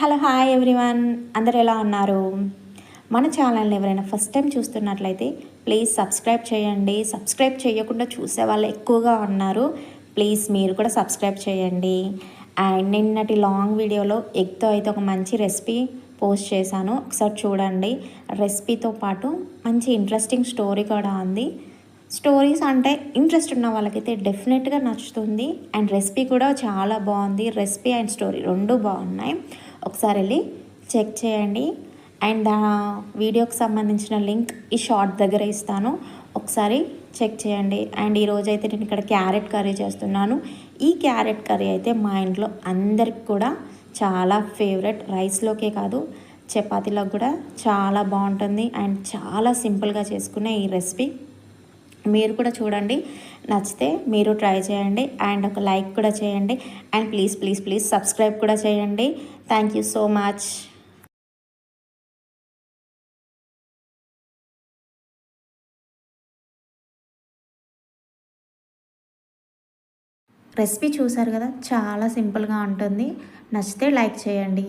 Hello hi everyone. అందరు ఎలా ఉన్నారు? మన ఛానల్ని ఎవరైనా ఫస్ట్ టైం చూస్తున్నట్లయితే ప్లీజ్ సబ్స్క్రైబ్ చేయండి. సబ్స్క్రైబ్ చేయకుండా చూసే వాళ్ళు ఎక్కువగా ఉన్నారు. ప్లీజ్ మీరు కూడా సబ్స్క్రైబ్ చేయండి. అండ్ నిన్నటి లాంగ్ వీడియోలో ఎగ్తో అయితే ఒక మంచి రెసిపీ పోస్ట్ చేశాను. ఒకసారి చూడండి. రెసిపీతో పాటు మంచి ఇంట్రెస్టింగ్ స్టోరీ కూడా ఉంది. స్టోరీస్ అంటే ఇంట్రెస్ట్ ఉన్న వాళ్ళకైతే డెఫినెట్గా నచ్చుతుంది. అండ్ రెసిపీ కూడా చాలా బాగుంది. రెసిపీ అండ్ స్టోరీ రెండు బాగున్నాయి. ఒకసారి వెళ్ళి చెక్ చేయండి. అండ్ ఆ వీడియోకి సంబంధించిన లింక్ ఈ షార్ట్ దగ్గర ఇస్తాను. ఒకసారి చెక్ చేయండి. అండ్ ఈరోజు అయితే నేను ఇక్కడ క్యారెట్ కర్రీ చేస్తున్నాను. ఈ క్యారెట్ కర్రీ అయితే మా ఇంట్లో అందరికి కూడా చాలా ఫేవరెట్. రైస్లోకే కాదు చపాతీలోకి కూడా చాలా బాగుంటుంది. అండ్ చాలా సింపుల్గా చేసుకునే ఈ రెసిపీ. మీరు కూడా చూడండి. నచ్చితే మీరు ట్రై చేయండి. అండ్ ఒక లైక్ కూడా చేయండి. And please please please subscribe కూడా చేయండి. Thank you so much. Recipe చూసారు కదా? చాలా సింపుల్గా ఉంటుంది. నచ్చితే లైక్ చేయండి.